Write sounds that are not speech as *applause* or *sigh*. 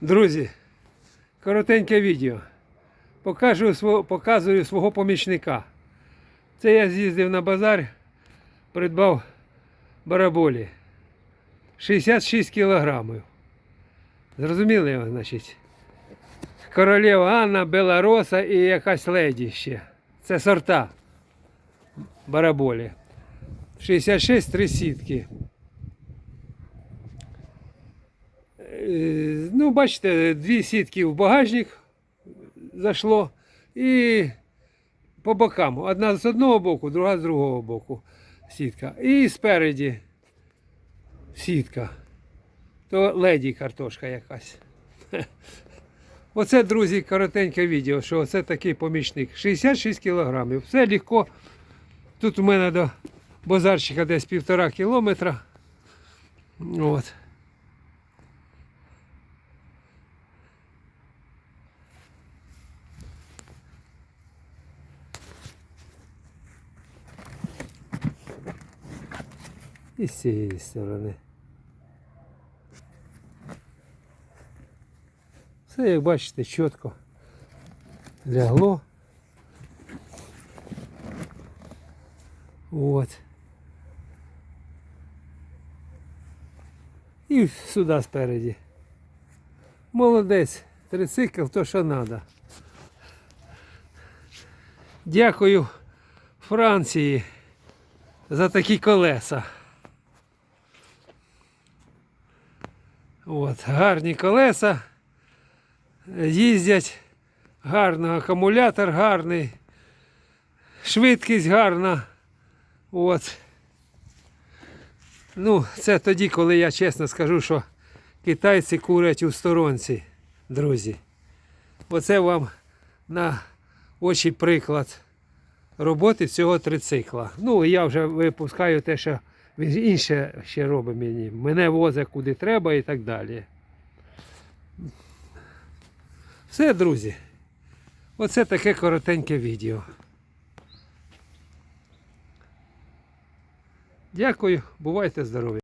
Друзі, коротеньке відео. Покажу, показую свого помічника. Це я з'їздив на базар, придбав бараболі. 66 кілограмів. Зрозуміли значить? Королева Анна, Белороса і якась леді ще. Це сорта бараболі. 66 три сітки. Ну, бачите, дві сітки в багажник зайшло і по бокам. Одна з одного боку, друга з другого боку сітка. І спереді сітка. То леді картошка якась. *laughs* Оце, друзі, коротеньке відео, що це такий помічник. 66 кілограмів. Все легко. Тут у мене до базарчика десь півтора кілометра. От. І з цієї сторони. Все, як бачите, чітко лягло. От. І сюди спереді. Молодець, трицикл, то що треба. Дякую Франції за такі колеса. От, гарні колеса. Їздять гарно, акумулятор гарний, швидкість гарна. От. Ну, це тоді, коли я чесно скажу, що китайці курять у сторонці, друзі. Оце вам на очі приклад роботи цього трицикла. Ну, я вже випускаю те, що він інше ще робить мені. Мене возить куди треба і так далі. Все, друзі. Оце таке коротеньке відео. Дякую, бувайте здорові.